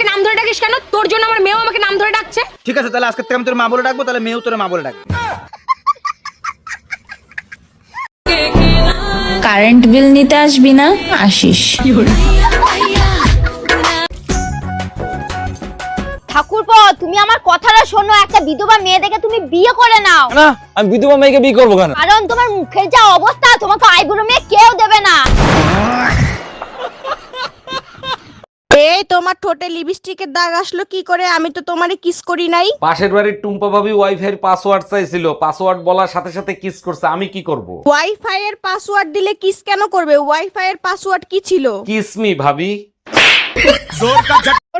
আমাকে নাম ধরে ডাকিস কেন? তোর জন্য আমার মেয়েও আমাকে নাম ধরে ডাকছে। ঠিক আছে তাহলে আজকে থেকে আমি তোর মা বলে ডাকবো তাহলে মেয়েও তোর মা বলে ডাকবে। কারেন্ট বিল নিতে আসবি না? আসিস। ঠাকুরপো তুমি আমার কথাটা শোনো একটা বিধবা মেয়ে দেখে তুমি বিয়ে করে নাও। না আমি বিধবা মেয়েকে বিয়ে করব কেন? কারণ তোমার মুখের যা অবস্থা তোমাকে আইবুড়ো মেয়ে কেউ দেবে না। এই তোমার ঠোঁটে লিপস্টিকের দাগ আসলো কি করে? আমি তো তোমারে কিস করি নাই। পাশের বাড়ির টুম্পা ভাবি ওয়াইফাই পাসওয়ার্ড চাইছিল পাসওয়ার্ড বলার সাথে সাথে কিস করছে আমি কি করব? ওয়াইফাই এর পাসওয়ার্ড দিলে কিস কেন করবে? ওয়াইফাই এর পাসওয়ার্ড কি ছিল? কিস মি ভাবি।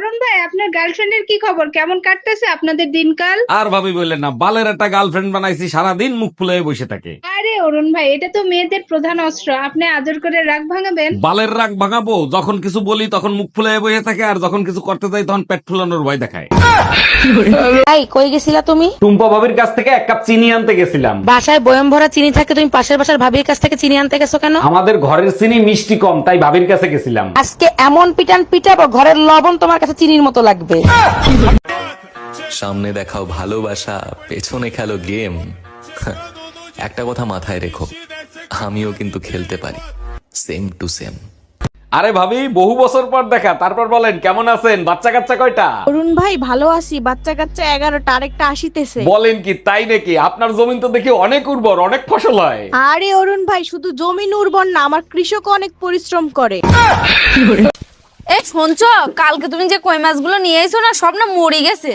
অরুণ ভাই আপনার গার্লফ্রেন্ডের কি খবর? কেমন কাটতেছে আপনাদের দিনকাল? আর ভাবি বললেন না বালের একটা গার্লফ্রেন্ড বানাইছি সারাদিন মুখ ফুলে বসে থাকে। আরে অরুণ ভাই এটা তো মেয়েদের প্রধান অস্ত্র। আপনি আদর করে রাগ ভাঙাবেন? বালের রাগ ভাঙাবো যখন কিছু বলি তখন মুখ ফুলে বসে থাকে আর যখন কিছু করতে যাই তখন পেট ফুলানোর ভয় দেখায়। এই কই গেছিলা তুমি? টুম্পা ভাবির কাছ থেকে এক কাপ চিনি আনতে গেছিলাম। বাসায় বয়ম ভরা চিনি থাকে তুমি পাশের বাসার ভাবির কাছ থেকে চিনি আনতে গেছো কেন? আমাদের ঘরের চিনি মিষ্টি কম তাই ভাবির কাছে গেছিলাম। আজকে এমন পিটান পিটাবো ঘরের লবণ তোমার কাছে চিনির মতো লাগবে। সামনে দেখাও ভালোবাসা পেছনে খেলো গেম। একটা কথা মাথায় রেখো আমিও কিন্তু খেলতে পারি। সেম টু সেম আরে ভাবি বহু বছর পর দেখা তারপর বলেন কেমন আছেন? বাচ্চা কাচ্চা কয়টা? অরুণ ভাই ভালো আছি বাচ্চা কাচ্চা এগারোটা আরেকটা আসিতেছে। বলেন কি তাই নাকি? আপনার জমিন তো দেখি অনেক উর্বর অনেক ফসল হয়। আরে অরুণ ভাই শুধু জমিন উর্বর না আমার কৃষক অনেক পরিশ্রম করে। এ শুনছো কালকে তুমি যে কই মাছগুলো নিয়ে এসো না সব না মরে গেছে।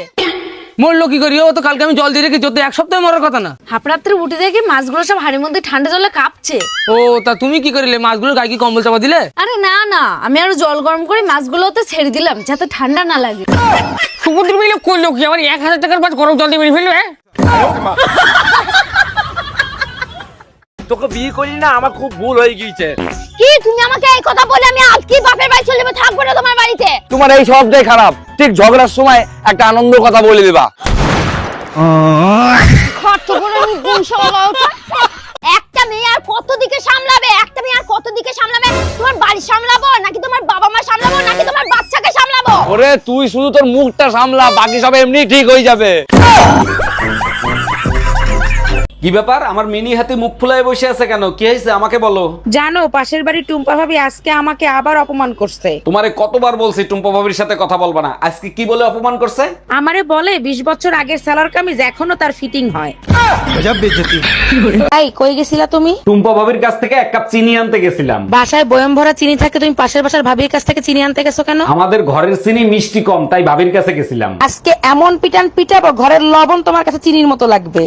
মরলো কি করি? ও তো কালকে আমি জল দিয়ে রেখেছি তো এক সপ্তাহে মরার কথা না। হাপড়াপড়ে উঠে দেখি মাছগুলো সব হাড়ির মধ্যে ঠান্ডা জলে কাঁপছে। ও তা তুমি কি করিলে? মাছগুলো গায়ে কি কম্বল চাপা দিলে? আরে না না আমি আরও জল গরম করে মাছগুলোতে ছেড়ে দিলাম যাতে ঠান্ডা না লাগে। সমুদ্র মিলে করল কি আমার এক হাজার টাকার মাছ গরম জল দিয়ে মেরে ফেলবে হ্যাঁ? তোকে বিয়ে করি না আমার খুব ভুল হয়ে গিয়েছে। কি তুমি আমাকে এই কথা বলে আমি আজকেই বাপের বাড়ি চলে যাব? থাকব না তোমার বাড়িতে? তোমার এই সবটাই খারাপ। ঠিক ঝগড়ার সময় একটা আনন্দ কথা বলে দিবা। একটা মেয়ে আর কত দিকে সামলাবে? একটা মেয়ে আর কত দিকে সামলাবে? তোমার বাড়ি সামলাবো নাকি তোমার বাবা মা সামলাবো নাকি তোমার বাচ্চাকে সামলাবো? ওরে তুই শুধু তোর মুখটা সামলা বাকি সব এমনি ঠিক হয়ে যাবে। কি ব্যাপার? আমার মিনি হাতে মুখ ফুলায় বসে আছে কেন? কি হয়েছে? আমাকে বলো। জানো পাশের বাড়ি টুম্পা ভাবি আজকে আমাকে আবার অপমান করছে। তোমারে কতবার বলছি টুম্পা ভাবির সাথে কথা বলবা না। আজকে কি বলে অপমান করছে? আমারে বলে বিশ বছর আগের সালোয়ার কামিজ এখনও তার ফিটিং হয়। গজব বেজতি। এই কই গেছিলা তুমি? টুম্পা ভাবির কাছ থেকে এক কাপ চিনি আনতে গেছিলাম। বাসায় বয়ম ভরা চিনি থাকে তুমি পাশের বাসার ভাবির কাছ থেকে চিনি আনতে গেছো কেন? আমাদের ঘরের চিনি মিষ্টি কম তাই ভাবির কাছে গেছিলাম। আজকে এমন পিটান পিটাবো ঘরের লবণ তোমার কাছে চিনির মতো লাগবে।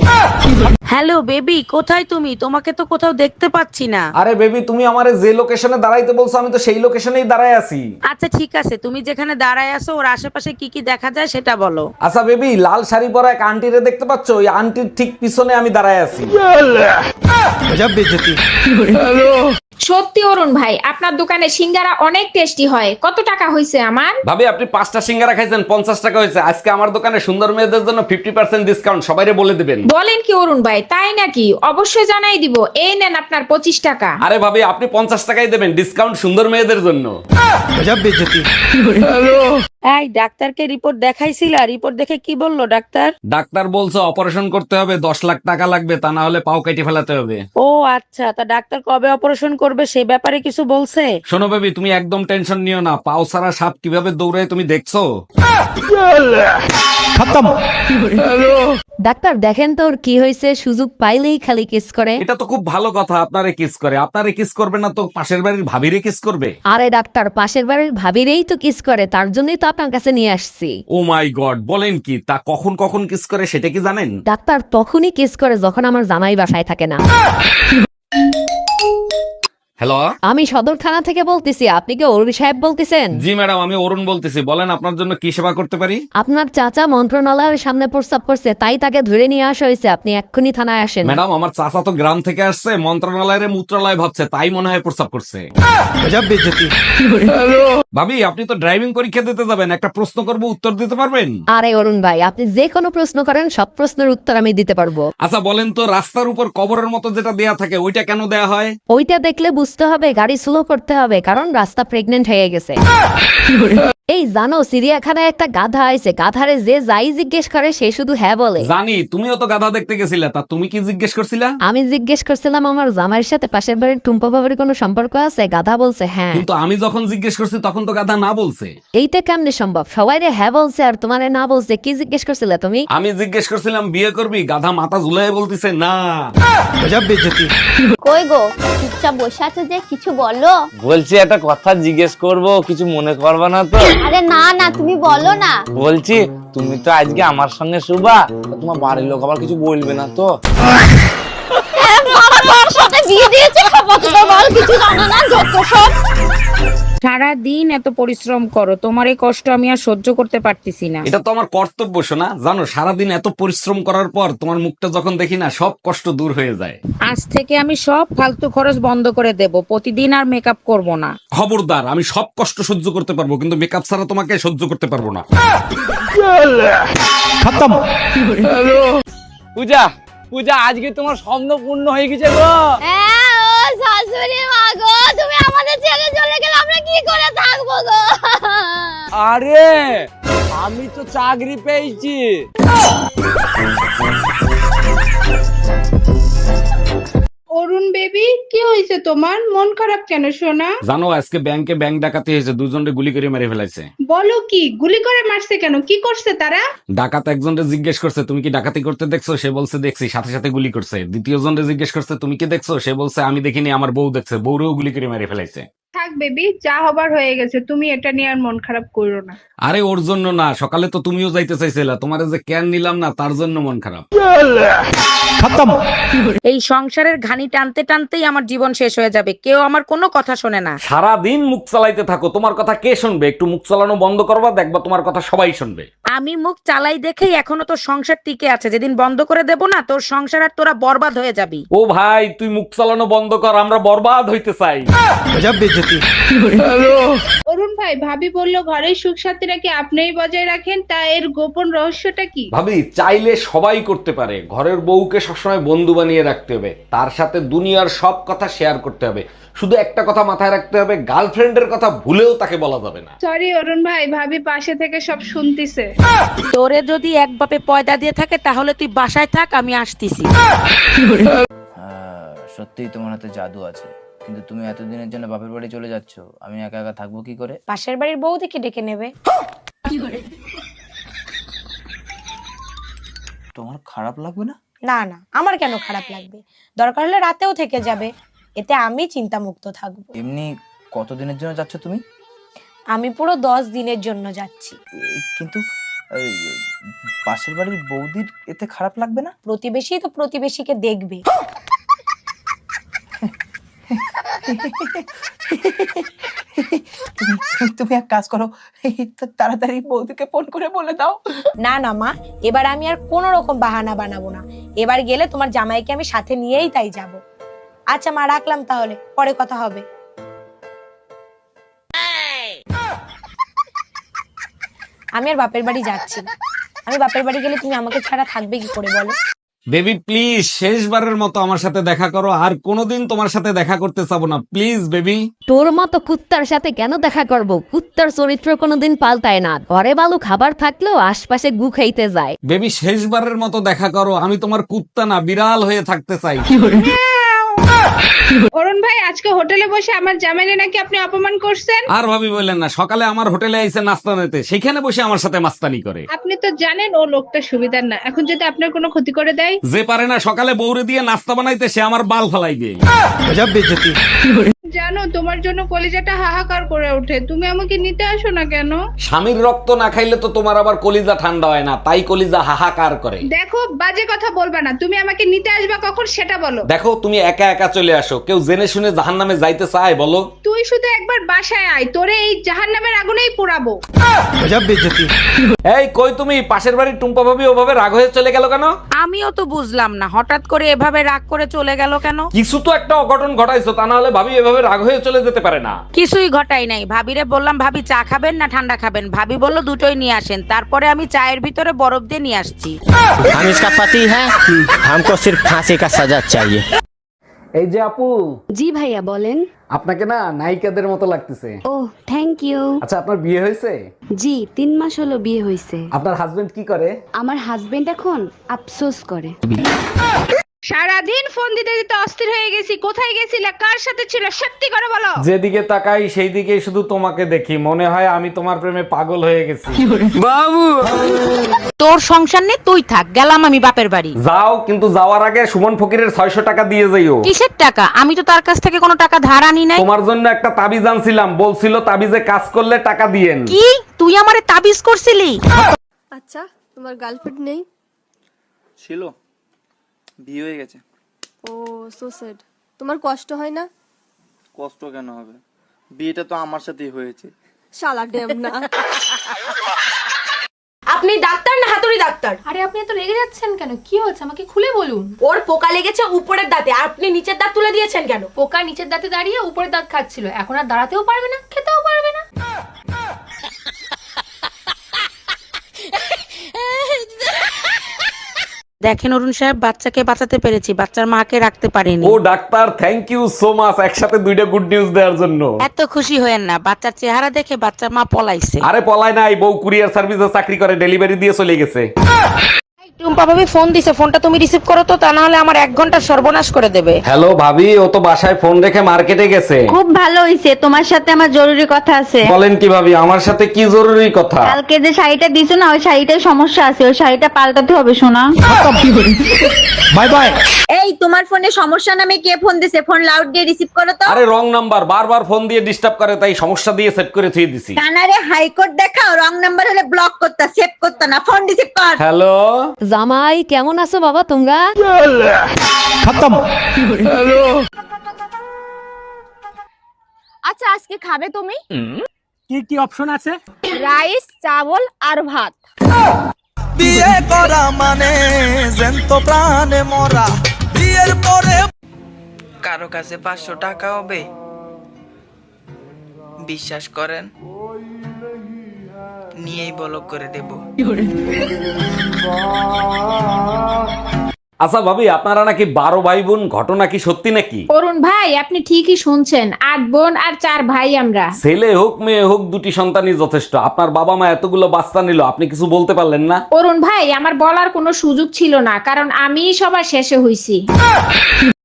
হ্যালো বেবি কোথায় তুমি? তোমাকে তো কোথাও দেখতে পাচ্ছি না। আরে বেবি তুমি আমারে যে লোকেশনে দাঁড়াইতে বলছো আমি তো সেই লোকেশনেই দাঁড়ায় আছি। আচ্ছা ঠিক আছে। তুমি যেখানে দাঁড়ায় আছো ওর আশেপাশে কি কি দেখা যায় সেটা বলো। আচ্ছা বেবি লাল শাড়ি পরা এক আন্টিরে দেখতে পাচ্ছ? ওই আন্টির ঠিক পিছনে আমি দাঁড়ায় আছি। গজব বেজতি সত্যি অরুণ ভাই আপনার দোকানে সিঙ্গারা অনেক টেস্টি হয়। কত টাকা হয়েছে আমার? ভাবি আপনি পাঁচটা সিঙ্গারা খাইছেন পঞ্চাশ টাকা হয়েছে আজকে আমার দোকানে সুন্দর মেয়েদের জন্য ফিফটি পার্সেন্ট ডিসকাউন্ট সবাইরে বলে দিবেন। বলেন কি অরুণ ভাই তাই নাকি? অবশ্যই জানাই দিব এই নেন আপনার পঁচিশ টাকা। আরে ভাবি আপনি পঞ্চাশ টাকাই দেবেন ডিসকাউন্ট সুন্দর মেয়েদের জন্য। এই ডাক্তারকে রিপোর্ট দেখাইছিলা রিপোর্ট দেখে কি বলল ডাক্তার? ডাক্তার বলছে অপারেশন করতে হবে দশ লাখ টাকা লাগবে তা না হলে পাও কেটে ফেলাতে হবে। ও আচ্ছা তা ডাক্তার কবে অপারেশন করবে? সে ব্যাপারে কিছু বলছে? শোনো বেবি তুমি একদম টেনশন নিও না। পাও সারা সাপ কীভাবে দৌড়ায় তুমি দেখছ? ডাক্তার দেখেন তো ওর কি হয়েছে সুযোগ পাইলেই খালি কিস করে। এটা তো খুব ভালো কথা আপনারে কিস করে। আপনারে কিস করবে না তো পাশের বাড়ির ভাবিরে কিস করবে? আরে ডাক্তার পাশের বাড়ির ভাবিরেই তো কিস করে তার জন্যই তো আপনার কাছে নিয়ে আসছি। ও মাই গড বলেন কি তা কখন কখন কিস করে সেটা কি জানেন? ডাক্তার তখনই কিস করে যখন আমার জামাই বাসায় থাকে না। হ্যালো? আমি সদর থানা থেকে বলতেছি আপনি কি অরুণ সাহেব বলতেছেন? জি ম্যাডাম আমি অরুণ বলতেছি। বলেন আপনার জন্য কি সেবা করতে পারি? আপনার চাচা মন্ত্রণালয়ের সামনে প্রস্তাব করছে তাই তাকে ধরে নিয়ে আসা হয়েছে আপনি এক্ষুনি থানায় আসেন। ম্যাডাম আমার চাচা তো গ্রাম থেকে আসছে মন্ত্রণালয়ের মূত্রালয় ভাবছে তাই মনে হয় প্রস্তাব করছে। ভাবি আপনি তো ড্রাইভিং পরীক্ষা দিতে যাবেন একটা প্রশ্ন করব উত্তর দিতে পারবেন? আরে অরুণ ভাই আপনি যে কোনো প্রশ্ন করেন সব প্রশ্নের উত্তর আমি দিতে পারব। আচ্ছা বলেন তো রাস্তার উপর কবরের মতো যেটা দেয়া থাকে ওইটা কেন দেয়া হয়? ওইটা দেখলে বুঝতে হবে গাড়ি স্লো করতে হবে কারণ রাস্তা প্রেগনেন্ট হয়ে গেছে। এই জানো চিড়িয়াখানায় একটা গাধা আছে গাধারে যে যাই জিজ্ঞেস করে সে শুধু হ্যাঁ বলে। জানি তুমিও তো গাধা দেখতে গেছিলে তা তুমি কি জিজ্ঞেস করছিলা? আমি জিজ্ঞেস করছিলাম আমার জামাইয়ের সাথে পাশের বাড়ির টুম্পা বাবার কোনো সম্পর্ক আছে? গাধা বলছে হ্যাঁ। কিন্তু আমি যখন জিজ্ঞেস করছি তখন তো গাধা না বলছে। এইটা কেমনে সম্ভব? সবাই রে হ্যাঁ বলছে আর তোমারে না বলছে কি জিজ্ঞেস করছিলে তুমি? আমি জিজ্ঞেস করছিলাম বিয়ে করবি? গাধা মাথা ঝুলাই বলতিছে না। কই গো চুপচাপ বসে আছে যে কিছু বলো? বলছি একটা কথা জিজ্ঞেস করব কিছু মনে করবা না তো? আরে না না তুমি বলো না। বলছি তুমি তো আজকে আমার সঙ্গে শুবা তোমার বাড়ির লোক আবার কিছু বলবে না তো। বাবা তোর সাথে বিয়ে দিয়েছে বল কিছু জানো না যত সব। সারা দিন এত পরিশ্রম করো তোমার এই কষ্ট আমি আর সহ্য করতে পারতেছি না। এটা তো আমার কর্তব্য শোনা জানো সারাদিন এত পরিশ্রম করার পর তোমার মুখটা যখন দেখি না সব কষ্ট দূর হয়ে যায়। আজ থেকে আমি সব ফালতু খরচ বন্ধ করে দেব প্রতিদিন আর মেকআপ করব না। খবরদার আমি সব কষ্ট সহ্য করতে পারব কিন্তু মেকআপ ছাড়া তোমাকে সহ্য করতে পারব না। পূজা পূজা আজকে তোমার স্বপ্ন পূর্ণ হয়ে গেছে গো। হ্যাঁ ও শাশুড়ি মা গো তুমি আমাদের ছেড়ে চলে গেলে কি করে থাকব গো? আরে আমি তো চাকরি পেয়েছি। অরুণ বেবি কি হয়েছে তোমার? মন খারাপ কেন সোনা? জানো আজকে ব্যাংকে ব্যাংক ডাকাতি হয়েছে দুজনে গুলি করে মেরে ফেলাইছে। বলো কি গুলি করে মারছে কেন? কি করছে তারা? ডাকাত একজনকে জিজ্ঞেস করছে তুমি কি ডাকাতি করতে দেখছ? সে বলছে দেখছি। সাথে সাথে গুলি করছে। দ্বিতীয় জনকে জিজ্ঞেস করছে তুমি কি দেখছ? সে বলছে আমি দেখিনি আমার বউ দেখছে। বউরেও গুলি করে মেরে ফেলাইছে। থাক বেবি যা হবার হয়ে গেছে তুমি এটা নিয়ে আর মন খারাপ করো না। আরে ওর জন্য না সকালে তো তুমিও যাইতে চাইছিলা তোমার যে ক্যান নিলাম না তার জন্য মন খারাপ। এই সংসারের ঘানি টানতে টানতেই আমার জীবন শেষ হয়ে যাবে কেউ আমার কোনো কথা শোনে না। সারা দিন মুখ চালাইতে থাকো তোমার কথা কে শুনবে? একটু মুখ চালানো বন্ধ করবা দেখবা তোমার কথা সবাই শুনবে। আমি মুখ চালাই দেখেই এখনও তোর সংসার টিকে আছে। যেদিন বন্ধ করে দেব না তোর সংসার আর তোরা বরবাদ হয়ে যাবি। ও ভাই তুই মুখ চালানো বন্ধ কর আমরা বরবাদ হইতে চাই। অরুণ ভাই ভাবি বলল ঘরের সুখ শান্তি নাকি আপনিই বজায় রাখেন? তা এর গোপন রহস্যটা কি? ভাবি চাইলে সবাই করতে পারে। ঘরের বউকে সবসময় বন্ধু বানিয়ে রাখতে হবে। তার সাথে দুনিয়ার সব কথা শেয়ার করতে হবে। শুধু একটা কথা মাথায় রাখতে হবে গার্লফ্রেন্ডের কথা ভুলেও তাকে বলা যাবে না। সরি অরুণ ভাই ভাবি পাশে থেকে সব শুনতিছে। তোরে যদি এক বাপে পয়দা দিয়ে থাকে তাহলে তুই বাসায় থাক আমি আসতেছি। সত্যিই তোমার হাতে জাদু আছে। কিন্তু তুমি এতদিনের জন্য বাপের বাড়ি চলে যাচ্ছ। আমি একা একা থাকব কি করে? পাশের বাড়ির বৌদিকে ডেকে নেবে। তোমার খারাপ লাগবে না? না না আমার কেন খারাপ লাগবে? দরকার হলে রাতেও থেকে যাবে। এতে আমি চিন্তামুক্ত থাকব। এমনি কতদিনের জন্য যাচ্ছ তুমি? আমি পুরো দশ দিনের জন্য যাচ্ছি। কিন্তু এই, পাশের বাড়ির বৌদির এতে খারাপ লাগবে না? প্রতিবেশী তো প্রতিবেশীকে দেখবে। তুমি- এক কাজ করো, তাড়াতাড়ি বৌদিকে ফোন করে বলে দাও। না না, মা, এবার আমি আর কোনো রকম বাহানা বানাবো না। এবার গেলে তোমার জামাইকে আমি সাথে নিয়েই তাই যাব। আচ্ছা মা, রাখলাম তাহলে, পরে কথা হবে। আমি আর বাপের বাড়ি যাচ্ছি। আমি বাপের বাড়ি গেলে তুমি আমাকে ছাড়া থাকবে কি করে বলো? বেবি প্লিজ শেষবারের মতো আমার সাথে দেখা করো। আর কোনোদিন তোমার সাথে দেখা করতে চাবো না। প্লিজ বেবি তোর মতো কুত্তার সাথে কেন দেখা করব? কুত্তার চরিত্র কোনোদিন পাল্টায় না। ঘরে ভালো খাবার থাকলেও আশপাশে গু খাইতে যায়। বেবি শেষবারের মতো দেখা করো। আমি তোমার কুত্তা না বিড়াল হয়ে থাকতে চাই। অরুণ ভাই আজকে হোটেলে বসে আমার জামাইনে নাকি আপনি অপমান করছেন? আর ভাবি বললেন না সকালে আমার হোটেলে আইসে নাস্তা নিতে সেখানে বসে আমার সাথে মাস্তানি করে। আপনি তো জানেন ও লোকটা সুবিধার না। এখন যদি আপনার কোনো ক্ষতি করে দেয়? যে পারে না সকালে বৌরে দিয়ে নাস্তা বানাইতে সে আমার বাল ফালাইবে জানো তোমার জন্য কলিজাটা হাহাকার করে ওঠে। তুমি আমাকে নিতে আসো না কেন? স্বামীর রক্ত না খাইলে তো তোমার আবার কলিজা ঠান্ডা হয় না তাই কলিজা হাহাকার করে। দেখো বাজে কথা বলবা না। তুমি আমাকে নিতে আসবা কখন সেটা বলো। দেখো তুমি একা একা চলে আসো কেউ জেনে শুনে জাহান নামে যাইতে চায় বলো তুই শুধু একবার বাসায় আয় তোরে এই জাহান্নামের আগুনেই পোড়াবো এই কই তুমি পাশের বাড়ির টুম্পা ভাবি ওভাবে রাগ হয়ে চলে গেল কেন আমিও তো বুঝলাম না হঠাৎ করে এভাবে রাগ করে চলে গেল কেন কিছু তো একটা অঘটন ঘটাইছো তা না হলে ভাবি এভাবে রাগ হয়ে চলে যেতে পারে না কিছুই ঘটাই নাই ভাবিরে বললাম ভাবি চা খাবেন না ঠান্ডা খাবেন ভাবি বললো দুটোই নিয়ে আসেন তারপরে আমি চায়ের ভিতরে বরফ দিয়ে নিয়ে আসছি हम इसका पति है हमको सिर्फ फांसी का सजा चाहिए এই যে আপু জি ভাইয়া বলেন। আপনাকে না নায়িকাদের মতো লাগতেছে। ও থ্যাংক ইউ আচ্ছা আপনার বিয়ে হয়েছে? জি তিন মাস হলো বিয়ে হয়েছে। আপনার হাজবেন্ড কি করে? আমার হাজবেন্ড এখন আফসোস করে। সারাদিন ফোন দিতে দিতে অস্থির হয়ে গেছি। কোথায় গেছিলে? কার সাথে ছিল? সত্যি করে বলো। যেদিকে তাকাই সেই দিকে শুধু তোমাকে দেখি। মনে হয় আমি তোমার প্রেমে পাগল হয়ে গেছি। বাবু! তোর সংসার নেই তুই থাক। গেলাম আমি বাপের বাড়ি। যাও কিন্তু যাওয়ার আগে সুমন ফকিরের ছয়শো টাকা দিয়ে যাইও কিসের টাকা? আমি তো তার কাছ থেকে কোনো টাকা ধার আনি নাই। তোমার জন্য একটা তাবিজ আনছিলাম। বলছিল তাবিজে কাজ করলে টাকা দিয়েন। কি? তুই আমারে তাবিজ করছিলি? আচ্ছা তোমার গার্লফ্রেন্ড নেই? ছিল। বিয়ে হয়ে গেছে। ও সো স্যাড তোমার কষ্ট হয় না? কষ্ট কেন হবে? বিয়েটা তো আমার সাথেই হয়েছে। শালা ডেম না। আপনি ডাক্তার না হাতুড়ি ডাক্তার? আরে আপনি এত রেগে যাচ্ছেন কেন? কি হচ্ছে? আমাকে খুলে বলুন। ওর পোকা লেগেছে উপরের দাঁতে। আর আপনি নিচের দাঁত তুলে দিয়েছেন কেন? পোকা নিচের দাঁতে দাঁড়িয়ে উপরের দাঁত খাচ্ছিল। এখন আর দাঁড়াতেও পারবে না। দেখেন অরুণ সাহেব বাচ্চাকে বাঁচাতে পেরেছি বাচ্চার মাকে রাখতে পারিনি। ও doctor thank you so much একসাথে দুইটা গুড নিউজ দেওয়ার জন্য। এত খুশি হয়েন না বাচ্চার চেহারা দেখে বাচ্চার মা পলাইছে। আরে পলায় নাই বউ কুরিয়ার সার্ভিসে চাকরি করে ডেলিভারি দিয়ে চলে গেছে। টুম্পা ভাবি ফোন দিছে ফোনটা তুমি রিসিভ করো তো তা না হলে আমার এক ঘণ্টা সর্বনাশ করে দেবে। হ্যালো ভাবি ও তো বাসায় ফোন রেখে মার্কেটে গেছে। খুব ভালো হইছে তোমার সাথে আমার জরুরি কথা আছে। বলেন কি ভাবি আমার সাথে কি জরুরি কথা? কালকে যে শাড়িটা দিছো না ওই শাড়িটার সমস্যা আছে ওই শাড়িটা পাল্টাতে হবে শোনা বাই বাই এই তোমার ফোনে সমস্যা নামে কে ফোন দিছে? ফোন লাউড দিয়ে রিসিভ করো তো। আরে রং নাম্বার বারবার ফোন দিয়ে ডিস্টার্ব করে তাই সমস্যা দিয়ে সেট করে থুয়ে দিছি। কানারে হাইকোর্ট দেখাও রং নাম্বার হলে ব্লক করতা সেভ করতা না ফোন রিসিভ কর। হ্যালো? জামাই কেমন আছো বাবা তোমরা? আচ্ছা আজকে খাবে তুমি? কি কি অপশন আছে? রাইস চাবল আর ভাত। বিয়ে করা মানে জ্যান্ত প্রাণে মরা। বিয়ের পরে কারও কাছে পাঁচশো টাকা হবে। বিশ্বাস করেন? নিয়েই বলক করে দেব। আচ্ছা ভাবি আপনারা নাকি বারো ভাই বোন ঘটনা কি সত্যি নাকি? অরুণ ভাই আপনি ঠিকই শুনছেন। আট বোন আর চার ভাই আমরা। ছেলে হোক মেয়ে হোক দুটি সন্তানই যথেষ্ট। আপনার বাবা মা এতগুলো বাচ্চা নিল আপনি কিছু বলতে পারলেন না? অরুণ ভাই আমার বলার কোনো সুযোগ ছিল না কারণ আমি সবার শেষে হইছি।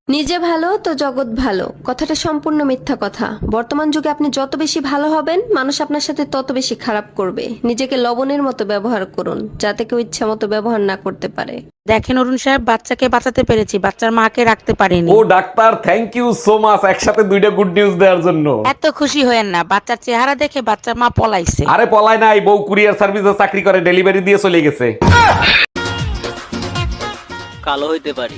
নিজে ভালো তো জগৎ ভালো। কথাটা সম্পূর্ণ মিথ্যা কথা। বর্তমান যুগে আপনি যত বেশি ভালো হবেন মানুষ আপনার সাথে তত বেশি খারাপ করবে। নিজেকে লবণের মতো ব্যবহার করুন যাতে কেউ ইচ্ছা মতো ব্যবহার না করতে পারে। দেখেন অরুণ সাহেব বাচ্চাকে বাঁচাতে পেরেছি বাচ্চার মাকে রাখতে পারিনি। ও doctor thank you so much একসাথে দুইটা গুড নিউজ দেওয়ার জন্য। এত খুশি হয়েন না বাচ্চার চেহারা দেখে বাচ্চার মা পলাইছে। আরে পলায় নাই বউ কুরিয়ার সার্ভিসে চাকরি করে ডেলিভারি দিয়ে চলে গেছে। কালো হইতে পারি।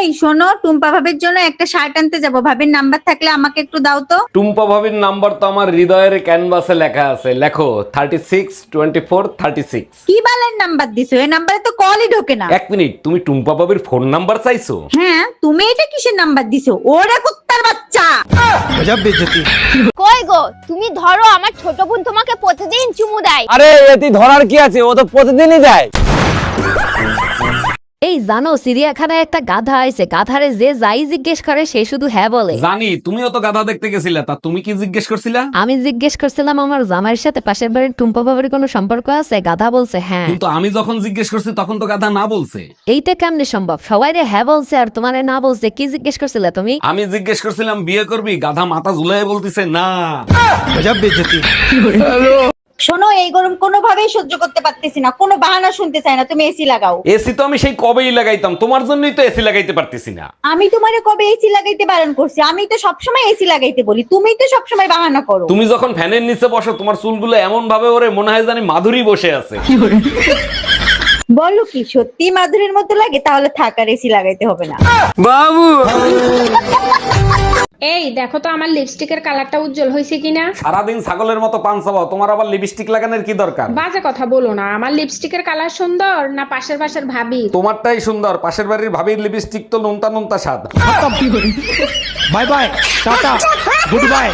এই শোনো টুম্পা ভাবির জন্য একটা শার্ট আনতে যাব। ভাবির নাম্বার থাকলে আমাকে একটু দাও তো। টুম্পা ভাবির নাম্বার তো আমার হৃদয়ের ক্যানভাসে লেখা আছে। লেখো thirty six twenty four thirty six কি বালের নাম্বার দিছো? এই নাম্বারে তো কলই ঢোকে না। এক মিনিট তুমি টুম্পা ভাবির ফোন নাম্বার চাইছো? হ্যাঁ তুমি এটা কিসের নাম্বার দিছো? ওরে কুত্তার বাচ্চা! গজব বেজতি। কই গো? তুমি ধরো আমার ছোট বোন তোমাকে প্রতিদিন চুমু দেয়। আরে এটি ধরার কি আছে? ও তো প্রতিদিনই দেয়। এই জানো চিড়িয়াখানায় একটা গাধা আছে গাধারে যে যাই জিজ্ঞেস করে সে শুধু হ্যাঁ বলে। জানি তুমিও তো গাধা দেখতে গেছিলা তা তুমি কি জিজ্ঞেস করছিলা? আমি জিজ্ঞেস করছিলাম আমার জামাইয়ের সাথে পাশের বাড়ির টুম্পা বাবার কোনো সম্পর্ক আছে? গাধা বলছে হ্যাঁ। কিন্তু আমি যখন জিজ্ঞেস করছি তখন তো গাধা না বলছে। এইটা কেমনে সম্ভব? সবাই রে হ্যাঁ বলছে আর তোমারে না বলছে কি জিজ্ঞেস করছিলে তুমি? আমি জিজ্ঞেস করছিলাম বিয়ে করবি? গাধা মাথা ঝুলাই বলতিছে না। গজব বেজতি শোনো এই গরম কোনোভাবেই সহ্য করতে পারতেছি না। কোনো বাহানা শুনতে চাই না তুমি এসি লাগাও। এসি তো আমি সেই কবেই লাগাইতাম তোমার জন্যই তো এসি লাগাইতে পারতেছি না। আমি তোমারে কবে এসি লাগাইতে বারণ করছি? আমি তো সবসময় এসি লাগাইতে বলি তুমি তো সবসময় বাহানা করো। তুমি যখন ফ্যানের নিচে বসো তোমার চুলগুলো এমন ভাবে ওরে মনে হয় জানি মাধুরী বসে আছে। বলো? কি সত্যি মাধুরীর মতো লাগে? তাহলে থাকার এসি লাগাইতে হবে না। এই দেখো তো আমার লিপস্টিকের কালারটা উজ্জ্বল হয়েছে কিনা। সারাদিন ছাগলের মতো পান চাবাও তোমার আবার লিপস্টিক লাগানোর কি দরকার? বাজে কথা বলো না আমার লিপস্টিকের কালার সুন্দর না পাশের পাশের ভাবি? তোমারটাই সুন্দর পাশের বাড়ির ভাবির লিপস্টিক তো নোনতা নোনতা স্বাদ। Bye bye tata goodbye.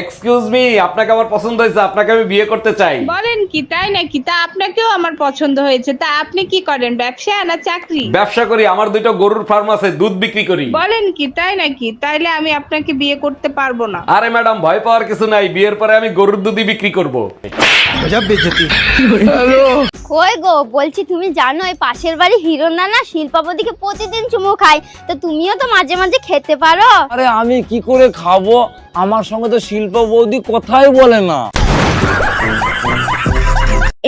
Excuse me আপনাকে আমার পছন্দ হয়েছে আপনাকে আমি বিয়ে করতে চাই। বলেন কি তাই নাকি? তা আপনাকেও আমার পছন্দ হয়েছে তা আপনি কি করেন ব্যবসা না চাকরি? ব্যবসা করি আমার দুইটা গরুর ফার্ম আছে দুধ বিক্রি করি। বলেন কি তাই নাকি? তাইলে আমি আপনাকে বিয়ে করতে পারব না। আরে ম্যাডাম ভয় পাওয়ার কিছু নাই। বিয়ের পরে আমি গরুর দুধই বিক্রি করব। কই গো বলছি তুমি জানো এই পাশের বাড়ি হিরো নানা শিল্পাপতিকে প্রতিদিন চুমু খায়। তো তুমিও তো মাঝে মাঝে খেতে পারো। আরে আমি কি করে খাব? আমার সঙ্গে তো শিল্প বৌদি কথাই বলে না।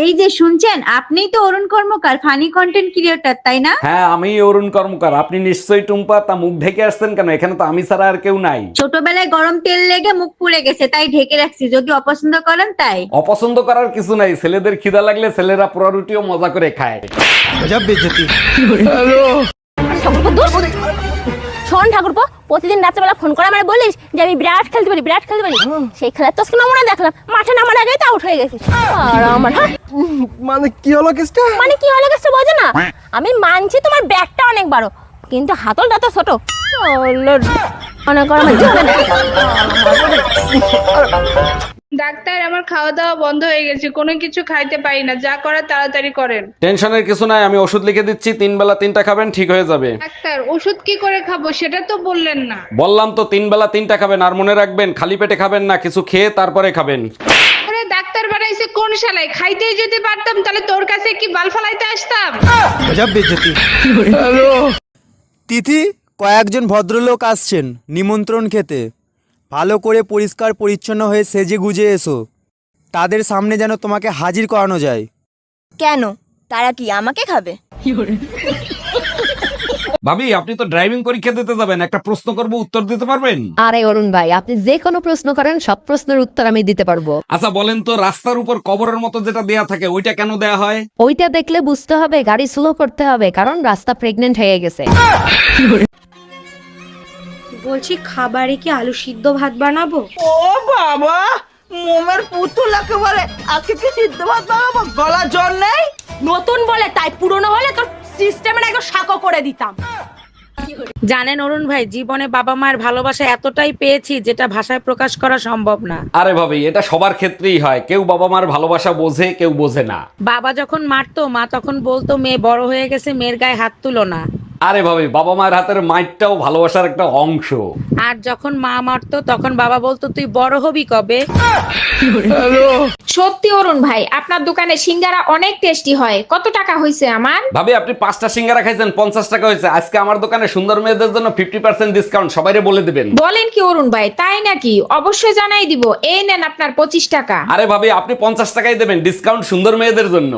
এই যে শুনছেন আপনিই তো Arun Karmakar funny content creator তাই না? হ্যাঁ আমি অরুণ কর্মকার। আপনি নিশ্চয়ই টুম্পা তা মুখ ঢেকে আসছেন কেন? এখানে তো আমি ছাড়া আর কেউ নাই। ছোটবেলায় গরম তেল লেগে মুখ পুড়ে গেছে তাই ঢেকে রাখছি। যদি অপছন্দ করেন তাই। অপছন্দ করার কিছু নাই। ছেলেদের খিদা লাগলে ছেলেরা পোড়া রুটিও মজা করে খায়। শোন ঠাকুরপো। প্রতিদিন রাত্রেবেলা ফোন করে আমার বলিস যে আমি বিরাট খেলতে পারি বিরাট খেলতে পারি? সেই খেলার তো মনে নমুনা দেখলাম মাঠে নামার আগেই তো আউট হয়ে গেছিস আর আমার হ্যাঁ? মানে কি হলো কেসটা? মানে কি হলো কেসটা বোঝো না? আমি মানছি তোমার ব্যাগটা অনেক বড় কিন্তু হাতলটা তো ছোট। মনে করো আমার জীবনে ডাক্তার আমার খাওয়া দাওয়া বন্ধ হয়ে গেছে কোনো কিছু খাইতে পারি না যা করার তাড়াতাড়ি করেন। টেনশনের কিছু নাই আমি ওষুধ লিখে দিচ্ছি তিন বেলা তিনটা খাবেন ঠিক হয়ে যাবে। ডাক্তার ওষুধ কি করে খাব সেটা তো বললেন না। বললাম তো তিন বেলা তিনটা খাবেন আর মনে রাখবেন খালি পেটে খাবেন না কিছু খেয়ে তারপরে খাবেন। আরে ডাক্তার বানাইছে কোন শালায়? খাইতেই যদি পারতাম তাহলে তোর কাছে কি বাল ফালাইতে আসতাম? তিথি কয়েকজন ভদ্রলোক আসছেন নিমন্ত্রণ খেতে। ভালো করে পরিষ্কার পরিচ্ছন্ন হয়ে সেজে গুজে এসো। তাদের সামনে যেন তোমাকে হাজির করানো যায়। কেন? তারা কি আমাকে খাবে? ভাবি আপনি তো ড্রাইভিং পরীক্ষা দিতে যাবেন। একটা প্রশ্ন করব উত্তর দিতে পারবেন? আরে অরুণ ভাই আপনি যে কোনো প্রশ্ন করেন সব প্রশ্নের উত্তর আমি দিতে পারব। আচ্ছা বলেন তো রাস্তার উপর কবরের মতো যেটা দেয়া থাকে ওইটা কেন দেয়া হয়? ওইটা দেখলে বুঝতে হবে গাড়ি স্লো করতে হবে কারণ রাস্তা প্রেগনেন্ট হয়ে গেছে। বলছি খাবারে কি আলু সিদ্ধ ভাত বানাবো? ও বাবা মোমের পুতুল একেবারে আজকে কি সিদ্ধ ভাত বানাবো? গলা জল নেই? নতুন বলে তাই পুরনো হলে তোর সিস্টেমের একদম সাকো করে দিতাম। জানেন অরুণ ভাই জীবনে বাবা মায়ের ভালোবাসা এতটাই পেয়েছি যেটা ভাষায় প্রকাশ করা সম্ভব না। আরে ভাবি এটা সবার ক্ষেত্রেই হয়। কেউ বাবা মার ভালোবাসা বোঝে কেউ বোঝে না। বাবা যখন মারতো মা তখন বলতো মেয়ে বড় হয়ে গেছে মেয়ের গায়ে হাত তুলো না। আরে ভাবি বাবা মায়ের হাতের মাইটটাও ভালোবাসার একটা অংশ। আর যখন মা মারতো তখন বাবা বলতো তুই বড় হবি কবে? সত্যি অরুণ ভাই আপনার দোকানে সিঙ্গারা অনেক টেস্টি হয়। কত টাকা হয়েছে আমার? ভাবি আপনি পাঁচটা সিঙ্গারা খাইছেন পঞ্চাশ টাকা হয়েছে আজকে আমার দোকানে সুন্দর মেয়েদের জন্য ফিফটি পার্সেন্ট ডিসকাউন্ট সবাইরে বলে দিবেন। বলেন কি অরুণ ভাই তাই নাকি? অবশ্যই জানাই দিব। এই নেন আপনার পঁচিশ টাকা। আরে ভাবি আপনি পঞ্চাশ টাকাই দেবেন ডিসকাউন্ট সুন্দর মেয়েদের জন্য।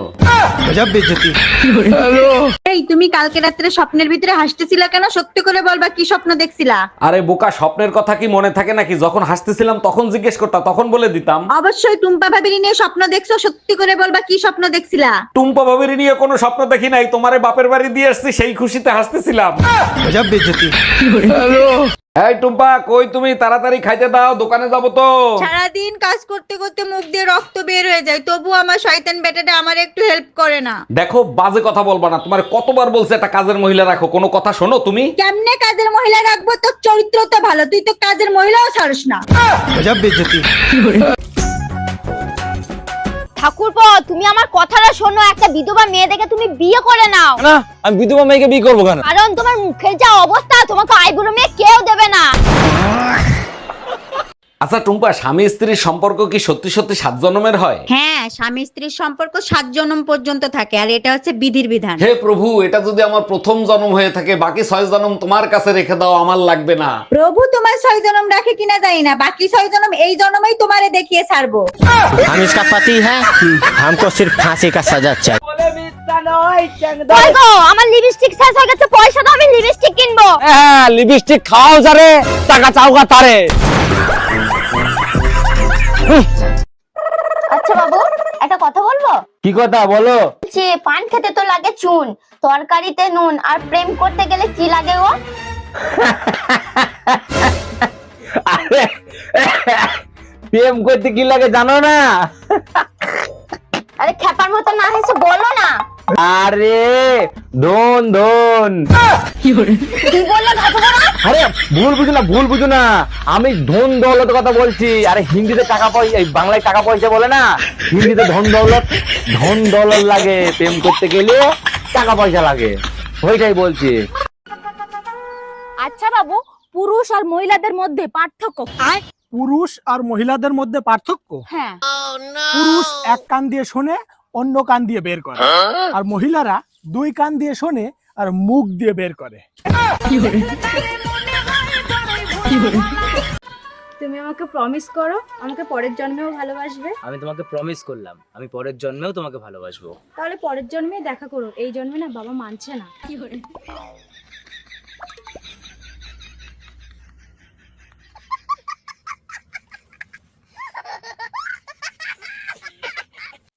এই তুমি কালকে রাত্রে স্বপ্নের ভিতরে হাসতেছিলা কেন? সত্যি করে বলবা কি স্বপ্ন দেখছিলা? আরে বোকা স্বপ্নের কথা কি মনে থাকে নাকি? যখন হাসতেছিলাম তখন জিজ্ঞেস করতা তখন বলে দিতাম। অবশ্যই টুম্পা ভাবিরি নিয়ে স্বপ্ন দেখছ? সত্যি করে বলবা কি স্বপ্ন দেখছিলা? টুম্পা ভাবির নিয়ে কোনো স্বপ্ন দেখি নাই। তোমারে বাপের বাড়ি দিয়ে আসছি সেই খুশিতে হাসতেছিলাম। এই টুম্পা কই তুমি? তাড়াতাড়ি খাইতে দাও দোকানে যাব তো। সারাদিন কাজ করতে করতে মুখ দিয়ে রক্ত বের হয়ে যায় তবু আমার শয়তান বেটাটা আমার একটু হেল্প করে না। দেখো বাজে কথা বলব না। তোমার কতবার বলছে একটা কাজের মহিলা রাখো? কোনো কথা শোনো তুমি? কেমনে কাজের মহিলা রাখব? তোর চরিত্র তো ভালো তুই তো কাজের মহিলাও ছাড়িস না। ঠাকুরপো তুমি আমার কথাটা শোনো। একটা বিধবা মেয়ে দেখে তুমি বিয়ে করে নাও। না আমি বিধবা মেয়েকে বিয়ে করব কেন? কারণ তোমার মুখের যা অবস্থা তোমাকে আইবুড়ো মেয়ে কেউ দেবে না। আচ্ছা টুম্পা স্বামী স্ত্রীর সম্পর্ক কি সত্যি সত্যি সাত জন্মের হয় হ্যাঁ স্বামী স্ত্রীর সম্পর্ক সাত জন্ম পর্যন্ত থাকে আর এটা হচ্ছে বিধির বিধান হে প্রভু এটা যদি আমার প্রথম জন্ম হয়ে থাকে বাকি ছয় জন্ম তোমার কাছে রেখে দাও আমার লাগবে না প্রভু তোমার ছয় জন্ম রাখে কিনা জানি না বাকি ছয় জন্ম এই জন্মই তোমারে দেখিয়ে ছাড়বো हम इसका पति है हमको सिर्फ फांसी का सजा चाहिए কই গো আমার লিপস্টিক শেষ হয়ে গেছে পয়সা দাও আমি লিপস্টিক কিনবো হ্যাঁ লিপস্টিক খাও যারে টাকা চাওগা তারে আচ্ছা বাবু একটা কথা বলব? কি কথা বলো। যে পান খেতে তো লাগে চুন তরকারিতে নুন আর প্রেম করতে গেলে কি লাগে গো? আরে প্রেম করতে কি লাগে জানো না? আরে খেপার মতো না হেসে বলো না। আরে ধন ধন। কি বললে আরে ভুল বুঝো না ভুল বুঝো না। আমি ধন দৌলত কথা বলছি আরে হিন্দিতে টাকা পয়সা বাংলায় টাকা পয়সা বলে না? হিন্দিতে ধন দৌলত ধন দৌলত লাগে প্রেম করতে গেলে টাকা পয়সা লাগে। ওইটাই বলছি। আচ্ছা বাবু পুরুষ আর মহিলাদের মধ্যে পার্থক্য পুরুষ আর মহিলাদের মধ্যে পার্থক্য? হ্যাঁ। পুরুষ এক কান দিয়ে শোনে অন্য কান দিয়ে বের করে। আর মহিলারা দুই কান দিয়ে শোনে আর মুখ দিয়ে বের করে। তুমি আমাকে প্রমিস করো আমাকে পরের জন্মেও ভালোবাসবে। আমি তোমাকে প্রমিস করলাম আমি পরের জন্মেও তোমাকে ভালোবাসবো। তাহলে পরের জন্মে দেখা করো এই জন্মে না বাবা মানছে না।